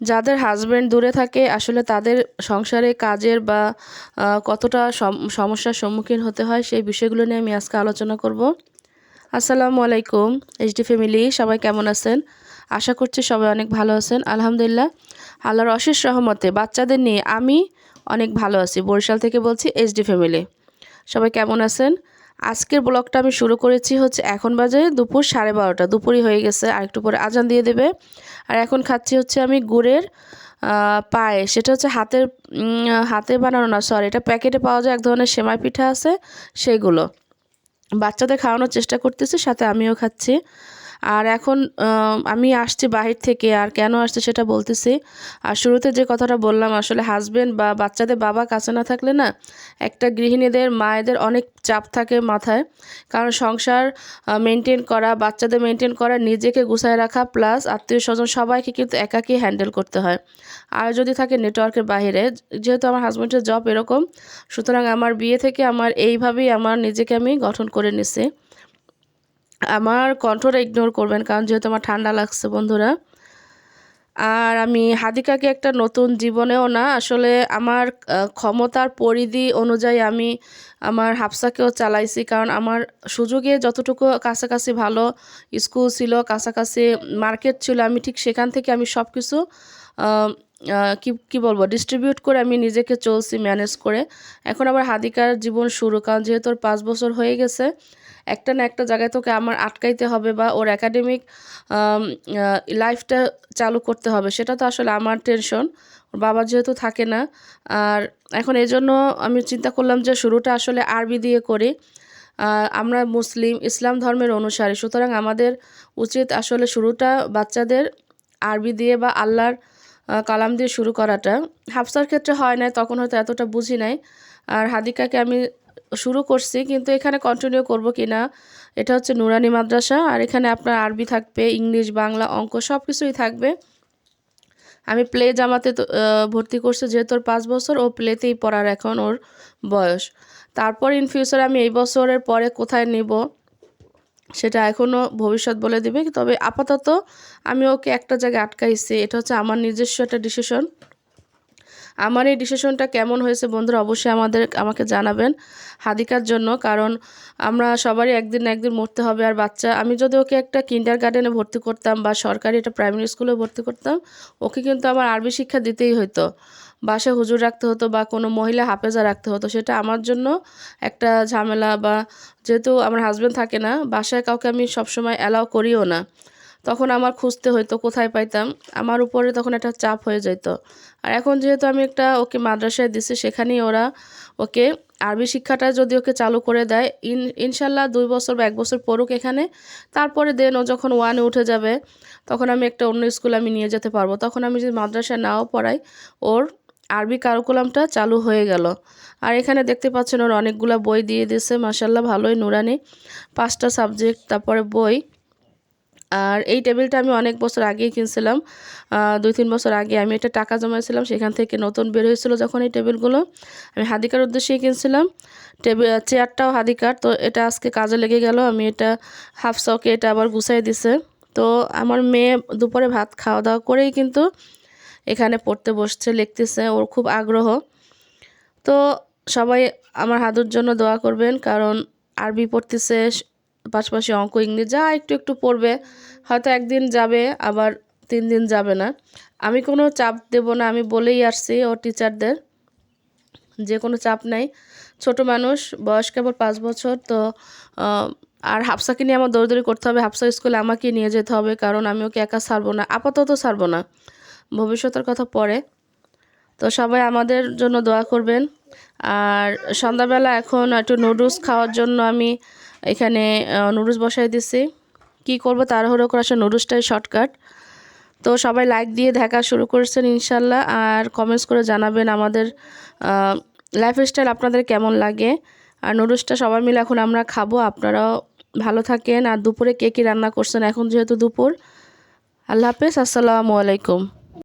যাদের হাজব্যান্ড দূরে থাকে, আসলে তাদের সংসারে কাজের বা কতটা সম- সমস্যার সম্মুখীন হতে হয় সেই বিষয়গুলো নিয়ে আমি আজকে আলোচনা করব। আসসালামু আলাইকুম এইচডি ফ্যামিলি সবাই কেমন আছেন? আশা করছি সবাই অনেক ভালো আছেন, আলহামদুলিল্লাহ। আল্লাহর অশেষ রহমতে বাচ্চাদের নিয়ে আমি অনেক ভালো আছি, বরিশাল থেকে বলছি এইচডি ফ্যামিলি সবাই কেমন আছেন? আজকের ব্লগটা আমি শুরু করেছি হচ্ছে এখন বাজে দুপুর সাড়ে বারোটা। দুপুরই হয়ে গেছে, আর একটু পরে আজান দিয়ে দেবে। আর এখন খাচ্ছি হচ্ছে আমি গুড়ের পায়ে। সেটা হচ্ছে হাতের হাতে বানানো না সরি এটা প্যাকেটে পাওয়া যায়, এক ধরনের সেমাই পিঠা আছে, সেগুলো। বাচ্চাদের খাওয়ানোর চেষ্টা করতেছি, সাথে আমিও খাচ্ছি। আর এখন আমি আসছি বাহির থেকে আর কেন আসছি সেটা বলতেছি। আর শুরুতে যে কথাটা বললাম, আসলে হাজব্যান্ড বা বাচ্চাদের বাবা কাছে না থাকলে না, একটা গৃহিণীদের, মায়েদের অনেক চাপ থাকে মাথায়। কারণ সংসার মেনটেন করা, বাচ্চাদের মেনটেন করা, নিজেকে গুছায় রাখা প্লাস আত্মীয় স্বজন সবাইকে কিন্তু একাকী হ্যান্ডেল করতে হয়। আর যদি থাকে নেটওয়ার্কের বাইরে যেহেতু আমার হাজব্যান্ডের জব এরকম, সুতরাং আমার বিয়ে থেকে আমার এইভাবেই আমার নিজেকে আমি গঠন করে নিছি। আমার কণ্ঠটা ইগনোর করবেন, কারণ যেহেতু আমার ঠান্ডা লাগছে বন্ধুরা। আর আমি হাদিকাকে একটা নতুন জীবনেও না, আসলে আমার ক্ষমতার পরিধি অনুযায়ী আমি আমার হাফসাকেও চালাইছি, কারণ আমার সুযোগে যতটুকু কাছাকাছি ভালো স্কুল ছিল, কাছাকাছি মার্কেট ছিল, আমি ঠিক সেখান থেকে আমি সব কিছু কি কি বলব ডিস্ট্রিবিউট করে আমি নিজেকে চলছি ম্যানেজ করে। এখন আবার হাদিকার জীবন শুরু, কারণ যেহেতু পাঁচ বছর হয়ে গেছে একটা না একটা জায়গায় তোকে আমার আটকাইতে হবে বা ওর একাডেমিক লাইফটা চালু করতে হবে। সেটা তো আসলে আমার টেনশন ওর বাবা যেহেতু থাকে না। আর এখন এই জন্য আমি চিন্তা করলাম যে শুরুটা আসলে আরবি দিয়ে করি। আমরা মুসলিম, ইসলাম ধর্মের অনুসারী। সুতরাং আমাদের উচিত আসলে শুরুটা বাচ্চাদের আরবি দিয়ে বা আল্লাহর কালাম দিয়ে শুরু করাটা। হাফসার ক্ষেত্রে হয় নাই, তখন হয়তো এতটা বুঝি নাই। আর হাদিকাকে আমি শুরু করছি, কিন্তু এখানে কন্টিনিউ করব কি না এটা হচ্ছে নুরানি মাদ্রাসা, আর এখানে আপনার আরবি থাকবে, ইংলিশ, বাংলা, অঙ্ক সব কিছুই থাকবে। আমি প্লে জামাতে ভর্তি করছি যেহেতু ওর পাঁচ বছর, ও প্লেতেই পড়ার এখন ওর বয়স। তারপর ইন ফিউচার আমি এই বছরের পরে কোথায় নেব, সেটা এখনও ভবিষ্যৎ বলে দিবে। তবে আপাতত আমি ওকে একটা জায়গায় আটকাইছি, এটা হচ্ছে আমার নিজস্ব একটা ডিসিশন আমার এই ডিসিশনটা কেমন হয়েছে বন্ধুরা অবশ্যই আমাদের, আমাকে জানাবেন হাদিকার জন্য, কারণ আমরা সবারই একদিন না একদিন মরতে হবে। আর বাচ্চা, আমি যদি ওকে একটা কিন্ডার গার্ডেনে ভর্তি করতাম বা সরকারি একটা প্রাইমারি স্কুলে ভর্তি করতাম, ওকে কিন্তু আমার আরবি শিক্ষা দিতেই হতো বাসায় হুজুর রাখতে হতো বা কোনো মহিলা হাফেজা রাখতে হতো, সেটা আমার জন্য একটা ঝামেলা বা যেহেতু আমার হাজব্যান্ড থাকে না, বাসায় কাউকে আমি সবসময় অ্যালাউ করিও না। তখন আমার খুঁজতে হতো কোথায় পাইতাম। আমার উপরে তখন একটা চাপ হয়ে যেত আর এখন যেহেতু আমি একটা ওকে মাদ্রাসায় দিছি, সেখানেই ওরা ওকে আরবি শিক্ষাটা যদি ওকে চালু করে দেয়, ইন, ইনশাল্লাহ দুই বছর বা এক বছর পড়ুক এখানে, তারপরে দেন ও যখন ওয়ানে উঠে যাবে, তখন আমি একটা অন্য স্কুলে আমি নিয়ে যেতে পারব। তখন আমি যদি মাদ্রাসায় নাও পড়াই, ওর আরবি কারিকুলামটা চালু হয়ে গেল। আর এখানে দেখতে পাচ্ছেন ওর অনেকগুলো বই দিয়ে দিয়েছে মাসাল্লাহ ভালোই নুরানি। পাঁচটা সাবজেক্ট তারপরে বই। আর এই টেবিলটা আমি অনেক বছর আগেই কিনছিলাম। দুই তিন বছর আগে আমি এটা টাকা জমাইছিলাম, সেখান থেকে নতুন বের হয়েছিল যখন এই টেবিলগুলো। আমি হাদিকার উদ্দেশ্যেই কিনছিলাম। টেবিল চেয়ারটাও হাদিকার, তো এটা আজকে কাজে লেগে গেল। আমি এটা হাফ সকে এটা আবার গুছাই দিছে। তো আমার মেয়ে দুপুরে ভাত খাওয়া দাওয়া করেই কিন্তু এখানে পড়তে বসছে, লিখতেছে, ওর খুব আগ্রহ। তো সবাই আমার হাদুর জন্য দোয়া করবেন, কারণ আরবি পড়তেছে পাশাপাশি অঙ্ক ইংরেজি যা একটু একটু পড়বে, হয়তো একদিন যাবে, আবার তিন দিন যাবে না। আমি কোনো চাপ দেব না, আমি বলেই আসছি ও টিচারদের, যে কোনো চাপ নাই। ছোট মানুষ, বয়স কেবল পাঁচ বছর, তো আর হাফসাকে নিয়ে আমার দৌড়দৌড়ি করতে হবে। হাফসা স্কুলে আমাকে নিয়ে যেতে হবে, কারণ আমি ওকে একা ছাড়বো না, আপাতত ছাড়বো না। ভবিষ্যতের কথা পরে। তো সবাই আমাদের জন্য দোয়া করবেন। আর সন্ধ্যাবেলা এখন একটু নুডলস খাওয়ার জন্য আমি এখানে নুডলস বসাই দিছি। কি করব, তাড়াহুড়ো করে আসলে নুডলসটাই শর্টকাট তো সবাই লাইক দিয়ে দেখা শুরু করেছেন ইনশাল্লাহ, আর কমেন্টস করে জানাবেন আমাদের লাইফস্টাইল আপনাদের কেমন লাগে। আর নুডলসটা সবাই মিলে এখন আমরা খাব, আপনারাও ভালো থাকেন। আর দুপুরে কে কী রান্না করছেন, এখন যেহেতু দুপুর। আল্লাহ হাফেজ, আসসালামু আলাইকুম।